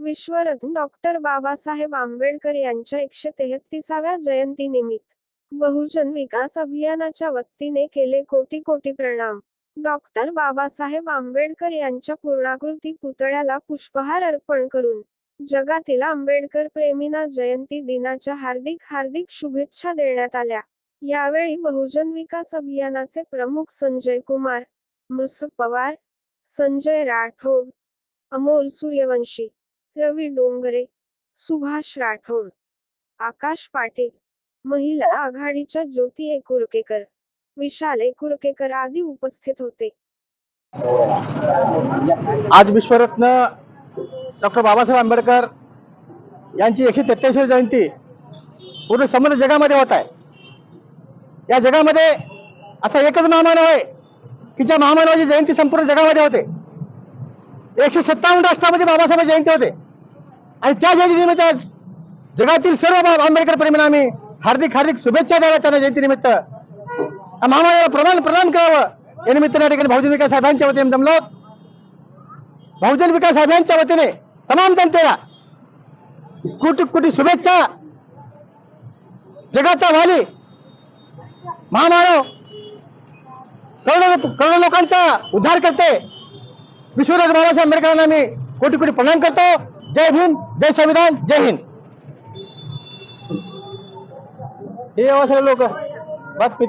विश्वरत्न doctor Babasaheb Ambedkar यांच्या एकशे तेहतीसाव्या जयंतीनिमित्त बहुजन विकास अभियानाच्या वतीने केले कोटी कोटी प्रणाम. डॉक्टर बाबासाहेब आंबेडकर यांच्या पूर्णाकृती पुतळ्याला पुष्पहार अर्पण करून जगातील आंबेडकर प्रेमींना जयंती दिनाच्या हार्दिक हार्दिक शुभेच्छा देण्यात आल्या. यावेळी बहुजन विकास अभियानाचे प्रमुख संजय कुमार मुस पवार संजय राठोड अमोल सूर्यवंशी रवी डोंगरे सुभाष राठोड आकाश पाटील महिला आघाडीच्या ज्योती एकुरकेकर विशाल एकुरकेकर आदी उपस्थित होते. आज विश्वरत्न डॉक्टर बाबासाहेब आंबेडकर यांची एकशे तेहत्याऐंशी जयंती पूर्ण संपूर्ण जगामध्ये होत आहे. या जगामध्ये असा एकच महामानव आहे की ज्या महामानवाची जयंती संपूर्ण जगामध्ये होते. एकशे सत्तावन्न राष्ट्रामध्ये बाबासाहेब जयंती होते. आणि त्या जयंतीनिमित्त जगातील सर्व बाब आंबेडकर प्रेमींना आम्ही हार्दिक हार्दिक शुभेच्छा द्याव्या त्यांना जयंतीनिमित्त. या प्रमाण प्रदान करावं. या निमित्ताने या ठिकाणी बहुजन विकास साहेबांच्या वतीने जमलो बहुजन विकास साहेबांच्या वतीने तमाम जनतेला कोटी कोटी शुभेच्छा. जगाचा वाली महामानव करोडो करोडो लोकांचा उद्धार करते. विश्वराज बाबासाहेब आंबेडकरांना मी कोटी कोटी प्रणाम करतो. जय हिंद जय संविधान जय हिंद. हे सगळे लोक. बातमी.